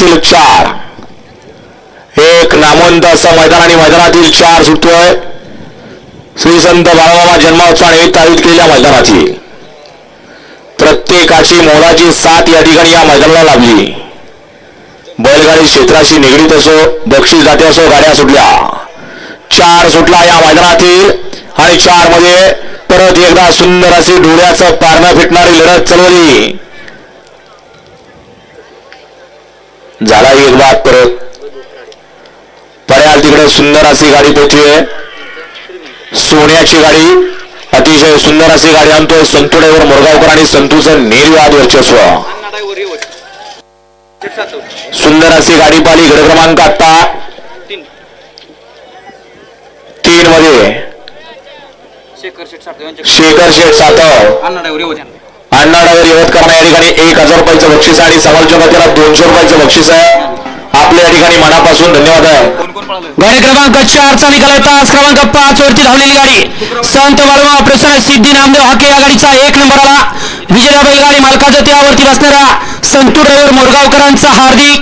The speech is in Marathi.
मैदानातील चार. एक नामवंत असं मैदान आणि मैदानातील चार सुटतोय श्री संत बाळमामा जन्मोत्सवाने तारीख केलेल्या मैदानाची. प्रत्येकाची मोलाची साथ या ठिकाणी या मैदानाला लाभली. बैलगाडी क्षेत्राशी निगडीत असो बक्षीस जाते असो गाड्या सुटल्या. चार सुटला या मैदानातील आणि चारमध्ये परत एकदा सुंदर अशी डोळ्याचं पारणं फिटणारी लढत चलवली झाला एक बाद परत. पर्याल तिकडे सुंदर अशी गाडी पोहोचली सोन्याची गाडी अतिशय सुंदर अशी गाडी आणतोय संतुडेवर मोरगावकर आणि संतूचं निर्वाद वर्चस्व. सुंदर अशी गाडी पाली गड क्रमांक आता तीन मध्ये. शेखर शेठ सातव अण्णा ड्रायव्हर अण्णानगर या ठिकाणी एक हजार रुपयाचं बक्षीस आणि समोरच्या त्याला दोनशे रुपयाचं बक्षीस आहे. आपल्या या ठिकाणी मनापासून धन्यवाद आहे. गाडी क्रमांक चारचा निकाल आहे तास क्रमांक पाच वरती धावलेली गाडी. संत वर्मा प्रसन्न सिद्धी नामदेव हाके या गाडीचा एक नंबर आला. विजया बैलगाडी मालकाचा त्यावरती बसणारा संतू ड्रायव्हर मोरगावकरांचा हार्दिक